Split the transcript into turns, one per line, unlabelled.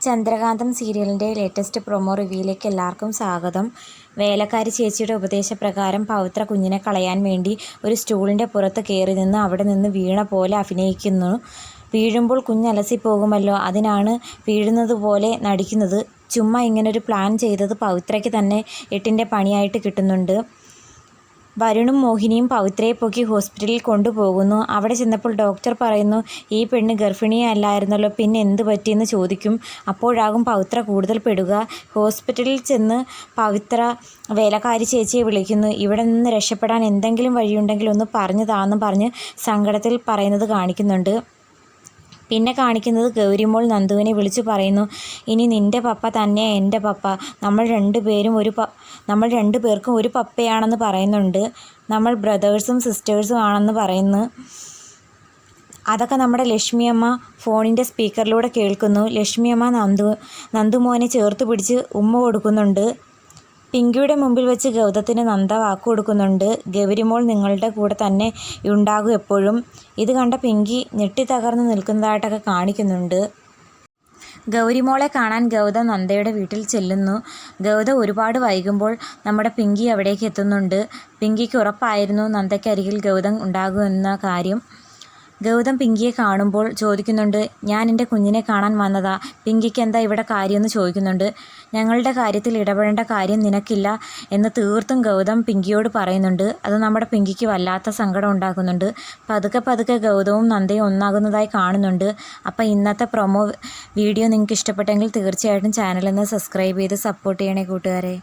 ചന്ദ്രകാന്തം സീരിയലിന്റെ latest promo റിവ്യൂയിലേക്ക് എല്ലാവർക്കും സ്വാഗതം. വേലക്കാരി ചേച്ചിയുടെ ഉപദേശപ്രകാരം പവിത്ര കുഞ്ഞിനെ കളയാൻ വേണ്ടി ഒരു സ്റ്റൂളിന്റെ പുറത്ത് കയറി നിന്ന് അവിടെ നിന്ന് വീണ പോലെ അഭിനയിക്കുന്നു. വീഴുമ്പോൾ കുഞ്ഞ് അലസിപ്പോകുമല്ലോ. അതിനാണ് വീഴുന്നത് പോലെ നടിക്കുന്നത്. ചുമ്മാ ഇങ്ങനൊരു പ്ലാൻ ചെയ്തത് പവിത്രയ്ക്ക് തന്നെ എട്ടിന്റെ പണിയായിട്ട് കിട്ടുന്നുണ്ട്. വരുണും മോഹിനിയും പവിത്രയെ പൊക്കി ഹോസ്പിറ്റലിൽ കൊണ്ടുപോകുന്നു. അവിടെ ചെന്നപ്പോൾ ഡോക്ടർ പറയുന്നു ഈ പെണ്ണ് ഗർഭിണിയല്ലായിരുന്നല്ലോ പിന്നെ എന്ത് പറ്റിയെന്ന് ചോദിക്കും. അപ്പോഴാകും പവിത്ര കൂടുതൽ പെടുക. ഹോസ്പിറ്റലിൽ ചെന്ന് പവിത്ര വേലക്കാരി ചേച്ചിയെ വിളിക്കുന്നു. ഇവിടെ നിന്ന് രക്ഷപ്പെടാൻ എന്തെങ്കിലും വഴിയുണ്ടെങ്കിൽ ഒന്ന് പറഞ്ഞു താന്ന് പറഞ്ഞ് സങ്കടത്തിൽ പറയുന്നത് കാണിക്കുന്നുണ്ട്. പിന്നെ കാണിക്കുന്നത് ഗൗരിമോൾ നന്ദുവിനെ വിളിച്ചു പറയുന്നു ഇനി നിന്റെ പപ്പ തന്നെ എന്റെ പപ്പ. നമ്മൾ രണ്ടുപേരും ഒരു പ നമ്മൾ രണ്ടു പേർക്കും ഒരു പപ്പയാണെന്ന് പറയുന്നുണ്ട്. നമ്മൾ ബ്രദേഴ്സും സിസ്റ്റേഴ്സും ആണെന്ന് പറയുന്നു. അതൊക്കെ നമ്മുടെ ലക്ഷ്മിയമ്മ ഫോണിന്റെ സ്പീക്കറിലൂടെ കേൾക്കുന്നു. ലക്ഷ്മിയമ്മ നന്ദു നന്ദുമോനെ ചേർത്ത് പിടിച്ച് ഉമ്മ കൊടുക്കുന്നുണ്ട്. പിങ്കിയുടെ മുമ്പിൽ വെച്ച് ഗൗതത്തിന് നന്ദ വാക്ക് കൊടുക്കുന്നുണ്ട്. ഗൗരിമോൾ നിങ്ങളുടെ കൂടെ തന്നെ ഉണ്ടാകും എപ്പോഴും. ഇത് കണ്ട പിങ്കി ഞെട്ടിത്തകർന്ന് നിൽക്കുന്നതായിട്ടൊക്കെ കാണിക്കുന്നുണ്ട്. ഗൗരിമോളെ കാണാൻ ഗൗത നന്ദയുടെ വീട്ടിൽ ചെല്ലുന്നു. ഗൗത ഒരുപാട് വൈകുമ്പോൾ നമ്മുടെ പിങ്കി അവിടേക്ക് എത്തുന്നുണ്ട്. പിങ്കിക്ക് ഉറപ്പായിരുന്നു നന്ദയ്ക്കരികിൽ ഗൗതം ഉണ്ടാകുമെന്ന കാര്യം. ഗൗതം പിങ്കിയെ കാണുമ്പോൾ ചോദിക്കുന്നുണ്ട് ഞാൻ എന്റെ കുഞ്ഞിനെ കാണാൻ വന്നതാ. പിങ്കിക്ക് എന്താ ഇവിടെ കാര്യമെന്ന് ചോദിക്കുന്നുണ്ട്. ഞങ്ങളുടെ കാര്യത്തിൽ ഇടപെടേണ്ട കാര്യം നിനക്കില്ല എന്ന് തീർത്തും ഗൗതം പിങ്കിയോട് പറയുന്നുണ്ട്. അത് നമ്മുടെ പിങ്കിക്ക് വല്ലാത്ത സങ്കടം ഉണ്ടാക്കുന്നുണ്ട്. പതുക്കെ പതുക്കെ ഗൗതവും നന്ദയും ഒന്നാകുന്നതായി കാണുന്നുണ്ട്. അപ്പോൾ ഇന്നത്തെ പ്രൊമോ വീഡിയോ നിങ്ങൾക്ക് ഇഷ്ടപ്പെട്ടെങ്കിൽ തീർച്ചയായിട്ടും ചാനൽ നിന്ന് സബ്സ്ക്രൈബ് ചെയ്ത് സപ്പോർട്ട് ചെയ്യണേ കൂട്ടുകാരെ.